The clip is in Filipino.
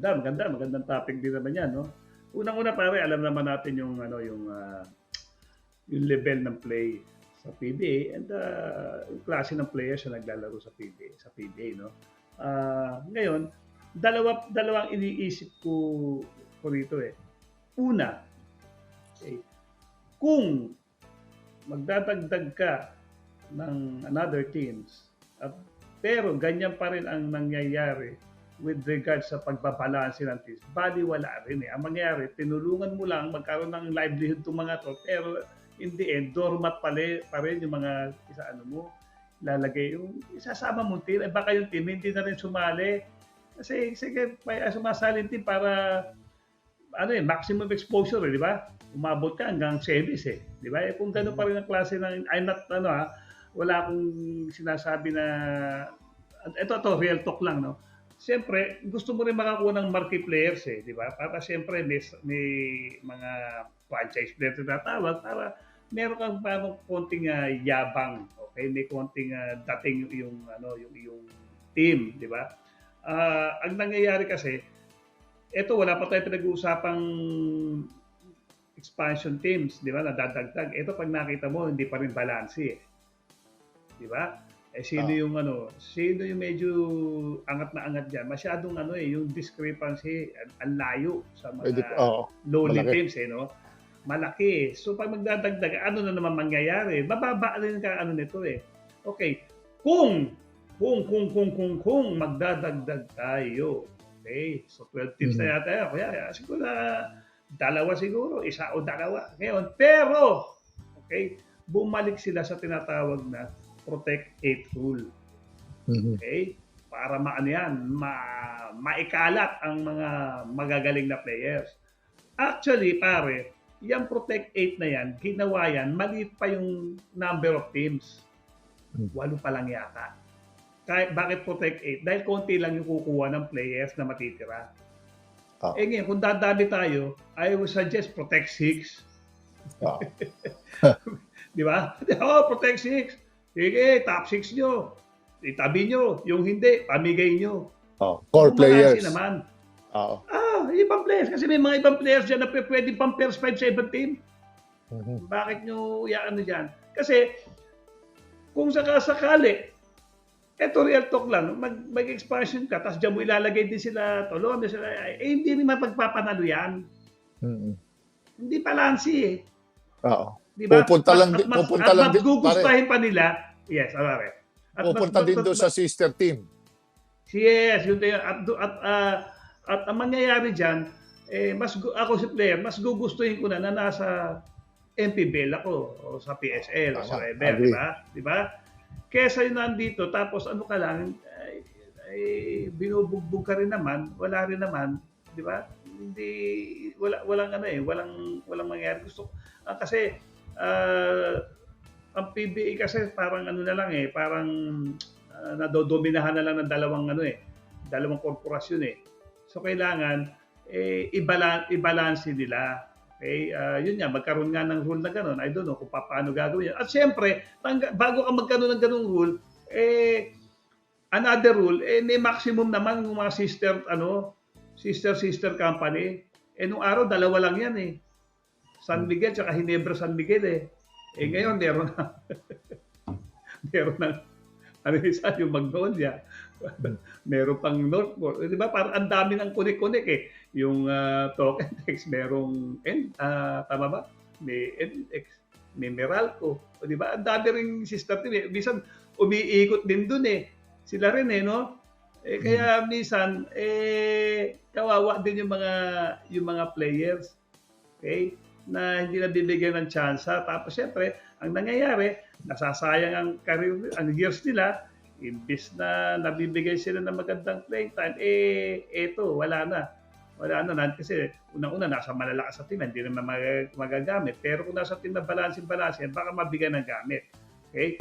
Maganda, maganda, magandang topic din naman 'yan, no. Unang-una pare, alam naman natin yung ano, yung ah, yung level ng play sa PBA and ah, yung klase ng players na naglalaro sa PBA, sa PBA, no. Ah, ngayon, dalawa dalawang iniisip ko ko rito eh. Una, okay, kung magdadagdag ka ng another teams at pero ganyan pa rin ang nangyayari with regards sa pagbabalanse ng teams. Bali wala rin eh. Ang mangyayari, tinulungan mo lang magkaroon ng livelihood itong mga to, pero in the end, dormat pa rin, pa rin yung mga isa ano mo, lalagay yung isasama mo team, eh baka yung team hindi na rin sumali. Kasi sige, may sumasali team para ano eh, maximum exposure, eh, di ba? Umabot ka hanggang semis eh, di ba? Eh, kung gano'n pa rin ang klase ng, I'm not, ano ha, wala akong sinasabi na, ito, to real talk lang, no? Siyempre, gusto mo rin makakuha ng marquee players eh, di ba? Para siyempre may, may mga franchise players na tatawag para meron kang parang konting ah, yabang, okay? May konting ah, dating yung ano, yung yung team, di ba? Ah, ang nangyayari kasi, ito wala pa tayo pinag-uusapang expansion teams, di ba? Nadadagdag. Ito pag nakita mo, hindi pa rin balanse eh. Di ba? Eh sino Ah. yung ano, sino yung medyo angat na angat diyan? Masyadong ano eh, yung discrepancy ang, layo sa mga Pwede, oo. lowly malaki. teams eh, no? Malaki. So pag magdadagdag, ano na naman mangyayari? Bababa rin ka ano nito eh. Okay. Kung kung kung kung kung kung magdadagdag tayo. Okay? So 12 teams Mhm. na yata yan. Kaya siguro na dalawa siguro, isa o dalawa. Ngayon, pero okay, bumalik sila sa tinatawag na protect eight rule. Mhm. Okay? Para maano yan, ma maikalat ang mga magagaling na players. Actually, pare, yung Protect 8 na yan, ginawa yan, maliit pa yung number of teams. Hmm. Walo pa lang yata. Kahit, bakit Protect 8? Dahil konti lang yung kukuha ng players na matitira. Ah. Eh ngayon, kung dadami tayo, I would suggest Protect 6. Oo. Di ba? Oh, Protect 6. Sige, top 6 nyo. Itabi nyo. Yung hindi, pamigay nyo. Oo. Core Kung players. naman. Oo. Ah, ibang players. Kasi may mga ibang players dyan na pwede pang first 5-7 team. Mhm. Bakit nyo iyan ano dyan? Kasi, kung sakasakali, eto real talk lang, mag, mag-expansion ka, tapos dyan mo ilalagay din sila, tolon, sila, eh, hindi naman pagpapanalo yan. Mhm. Hindi balansi eh. Oo. Di ba? Pupunta lang At- at mas- pupunta at lang di- magugustahin pa nila, yes, alare. At Pupunta din doon sa sister team. Yes, yun din. At, at, ah, at ang mangyayari dyan, eh, mas, ako si player, mas gugustuhin ko na na nasa MPBL ako o sa PSL o sa Tama, Rebel, di ba? Di ba? Kesa yun nandito, tapos ano ka lang, ay, ay, binubugbog ka rin naman, wala rin naman, di ba? Hindi, wala, walang ano eh, walang, walang mangyayari. Gusto, ah, kasi, ah, ang PBA kasi parang ano na lang eh, parang uh, nadodominahan na lang ng dalawang ano eh, dalawang korporasyon eh. So kailangan eh ibala ibalanse nila. Okay? Ah, yun nga, magkaroon nga ng rule na gano'n. I don't know kung pa- paano gagawin yan. At siyempre, tangga- bago ka magkaroon ng ganung rule, eh, another rule, eh, may maximum naman ng mga sister, ano, sister-sister company. Eh, nung araw, dalawa lang yan eh. San Miguel, tsaka Hinebra San Miguel eh. Eh, ngayon, meron na, meron na, ano yung isa, yung Magnolia. meron pang Northport. Eh, Di ba? Parang ang dami ng kunik-kunik eh. Yung uh, token text, merong, N, ah, tama ba? May NX, may Meralco. O, Di ba? Ang dami rin sister team eh. Minsan, umiikot din dun eh. Sila rin eh, no? Eh, kaya minsan, eh, kawawa din yung mga, yung mga players. Okay? Na hindi nabibigyan ng tsansa. Tapos, syempre, ang nangyayari, nasasayang ang career, ang years nila, imbis na nabibigay sila ng magandang playing time, eh, eto, wala na. Wala na. Kasi unang-una, nasa malalakas sa team, hindi naman mag- magagamit. Pero kung nasa team na balansin-balansin, baka mabigyan ng gamit. Okay?